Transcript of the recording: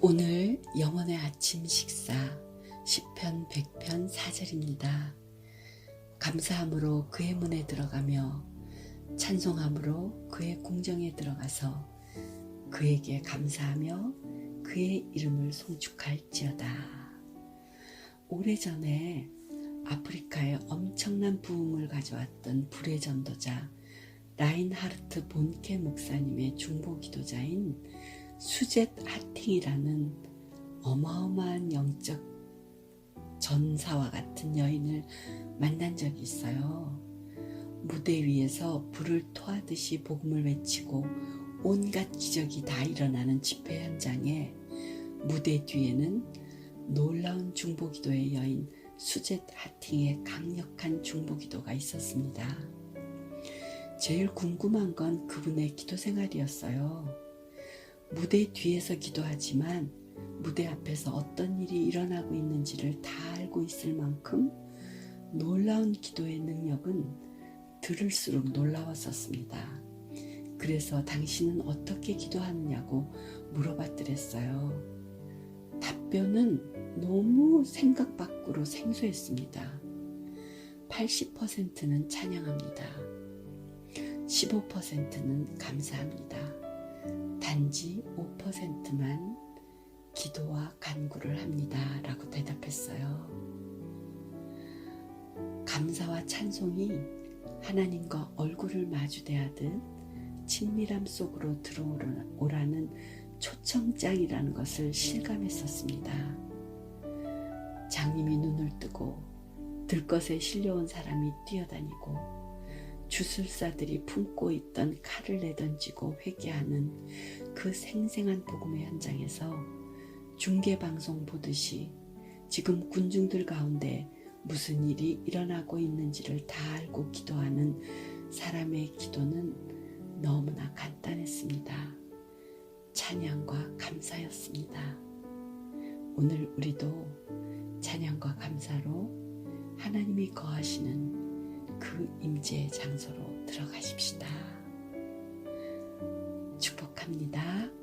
오늘 영혼의 아침 식사 10편 100편 4절입니다. 감사함으로 그의 문에 들어가며 찬송함으로 그의 궁정에 들어가서 그에게 감사하며 그의 이름을 송축할지어다. 오래전에 아프리카에 엄청난 부흥을 가져왔던 불의 전도자 라인하르트 본케 목사님의 중보 기도자인 수젯 하팅이라는 어마어마한 영적 전사와 같은 여인을 만난 적이 있어요. 무대 위에서 불을 토하듯이 복음을 외치고 온갖 기적이 다 일어나는 집회 현장에 무대 뒤에는 놀라운 중보기도의 여인 수젯 하팅의 강력한 중보기도가 있었습니다. 제일 궁금한 건 그분의 기도 생활이었어요. 무대 뒤에서 기도하지만 무대 앞에서 어떤 일이 일어나고 있는지를 다 알고 있을 만큼 놀라운 기도의 능력은 들을수록 놀라웠었습니다. 그래서 당신은 어떻게 기도하느냐고 물어봤더랬어요. 답변은 너무 생각 밖으로 생소했습니다. 80%는 찬양합니다. 15%는 감사합니다. 단지 5%만 기도와 간구를 합니다. 라고 대답했어요. 감사와 찬송이 하나님과 얼굴을 마주대하듯 친밀함 속으로 들어오라는 초청장이라는 것을 실감했었습니다. 장님이 눈을 뜨고 들것에 실려온 사람이 뛰어다니고 주술사들이 품고 있던 칼을 내던지고 회개하는 그 생생한 복음의 현장에서 중계방송 보듯이 지금 군중들 가운데 무슨 일이 일어나고 있는지를 다 알고 기도하는 사람의 기도는 너무나 간단했습니다. 찬양과 감사였습니다. 오늘 우리도 찬양과 감사로 하나님이 거하시는 그 임재의 장소로 들어가십시다. 축복합니다.